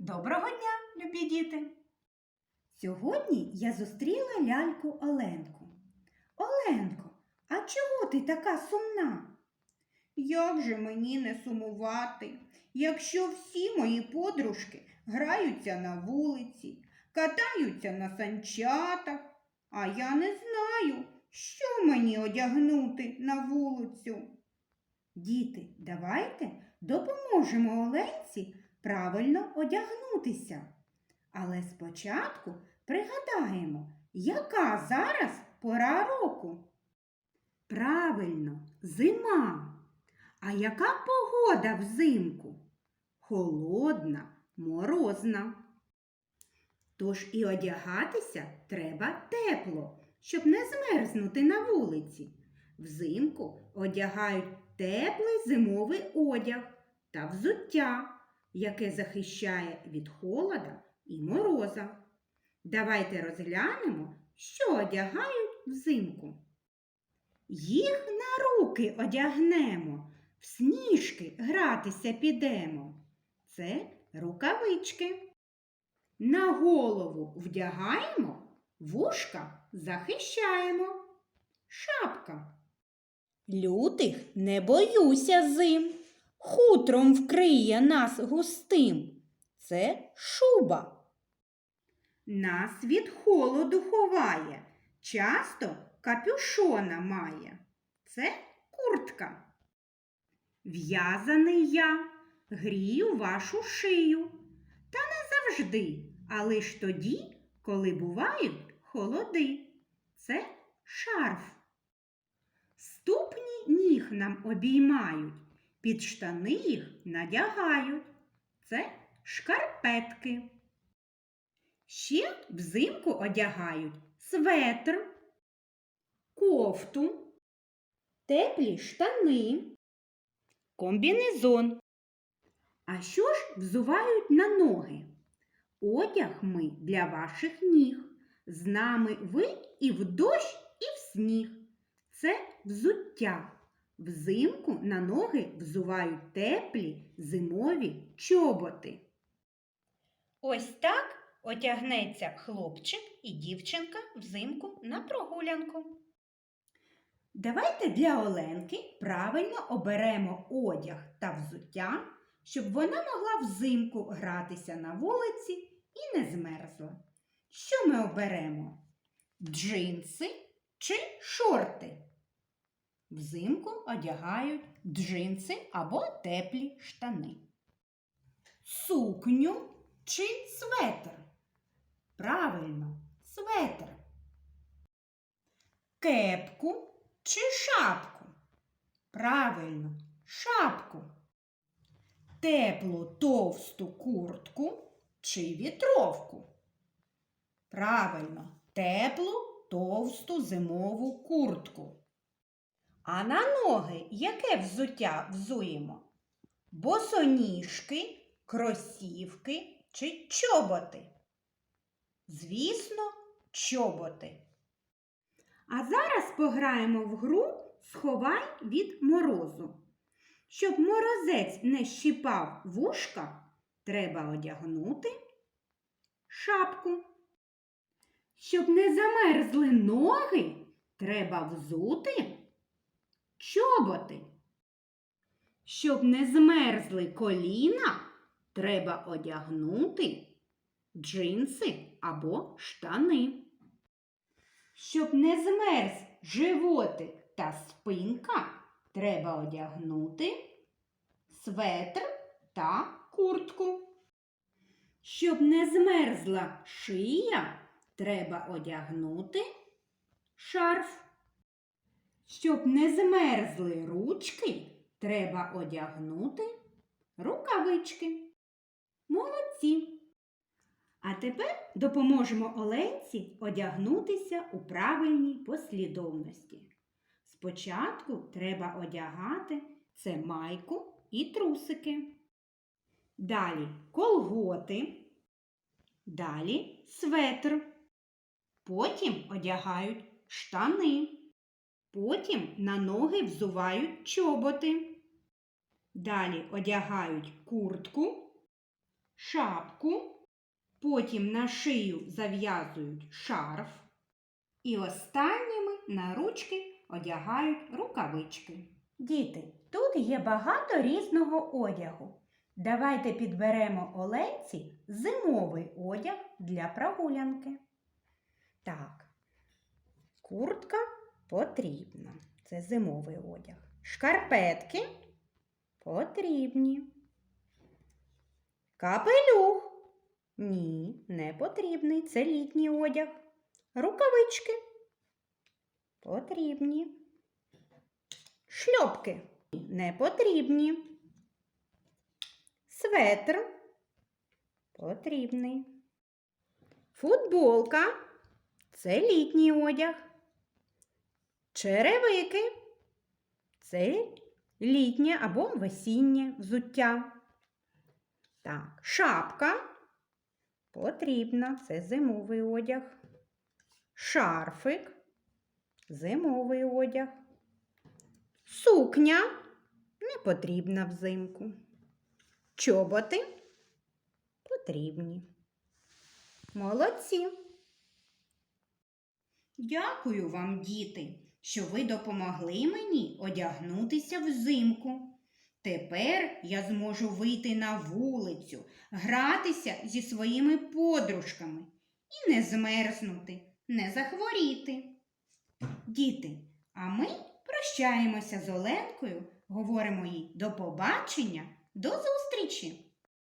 Доброго дня, любі діти! Сьогодні я зустріла ляльку Оленку. Оленко, а чого ти така сумна? Як же мені не сумувати, якщо всі мої подружки граються на вулиці, катаються на санчатах, а я не знаю, що мені одягнути на вулицю. Діти, давайте допоможемо Оленці правильно одягнутися. Але спочатку пригадаємо, яка зараз пора року. Правильно, зима. А яка погода взимку? Холодна, морозна. Тож і одягатися треба тепло, щоб не змерзнути на вулиці. Взимку одягають теплий зимовий одяг та взуття, яке захищає від холода і мороза. Давайте розглянемо, що одягають взимку. Їх на руки одягнемо, в сніжки гратися підемо. Це рукавички. На голову вдягаємо, вушка захищаємо. Шапка. Лютих не боюся зим, хутром вкриє нас густим. Це шуба. Нас від холоду ховає, часто капюшона має. Це куртка. В'язаний я, грію вашу шию. Та не завжди, а лиш тоді, коли бувають холоди. Це шарф. Ступні ніг нам обіймають, під штани їх надягають. Це шкарпетки. Ще взимку одягають светр, кофту, теплі штани, комбінезон. А що ж взувають на ноги? Одяг ми для ваших ніг. З нами ви і в дощ, і в сніг. Це взуття. Взимку на ноги взувають теплі зимові чоботи. Ось так одягнеться хлопчик і дівчинка взимку на прогулянку. Давайте для Оленки правильно оберемо одяг та взуття, щоб вона могла взимку гратися на вулиці і не змерзла. Що ми оберемо? Джинси чи шорти? Взимку одягають джинси або теплі штани. Сукню чи светр? Правильно, светр. Кепку чи шапку? Правильно, шапку. Теплу товсту куртку чи вітровку? Правильно, теплу товсту зимову куртку. А на ноги яке взуття взуємо? Босоніжки, кросівки чи чоботи? Звісно, чоботи. А зараз пограємо в гру Сховай від морозу. Щоб морозець не щіпав вушка, треба одягнути шапку. Щоб не замерзли ноги, треба взути чоботи. Щоб не змерзли коліна, треба одягнути джинси або штани. Щоб не змерз животик та спинка, треба одягнути светр та куртку. Щоб не змерзла шия, треба одягнути шарф. Щоб не змерзли ручки, треба одягнути рукавички. Молодці! А тепер допоможемо Оленці одягнутися у правильній послідовності. Спочатку треба одягати це майку і трусики. Далі колготи, далі светр. Потім одягають штани. Потім на ноги взувають чоботи. Далі одягають куртку, шапку, потім на шию зав'язують шарф і останніми на ручки одягають рукавички. Діти, тут є багато різного одягу. Давайте підберемо Оленці зимовий одяг для прогулянки. Так, куртка потрібна. Це зимовий одяг. Шкарпетки потрібні. Капелюх. Ні, не потрібний. Це літній одяг. Рукавички потрібні. Шльопки не потрібні. Светр потрібний. Футболка це літній одяг. Черевики це літнє або весіннє взуття. Так, шапка потрібна, це зимовий одяг. Шарфик зимовий одяг. Сукня не потрібна взимку. Чоботи потрібні. Молодці. Дякую вам, діти, що ви допомогли мені одягнутися взимку. Тепер я зможу вийти на вулицю, гратися зі своїми подружками і не змерзнути, не захворіти. Діти, а ми прощаємося з Оленкою, говоримо їй до побачення, до зустрічі!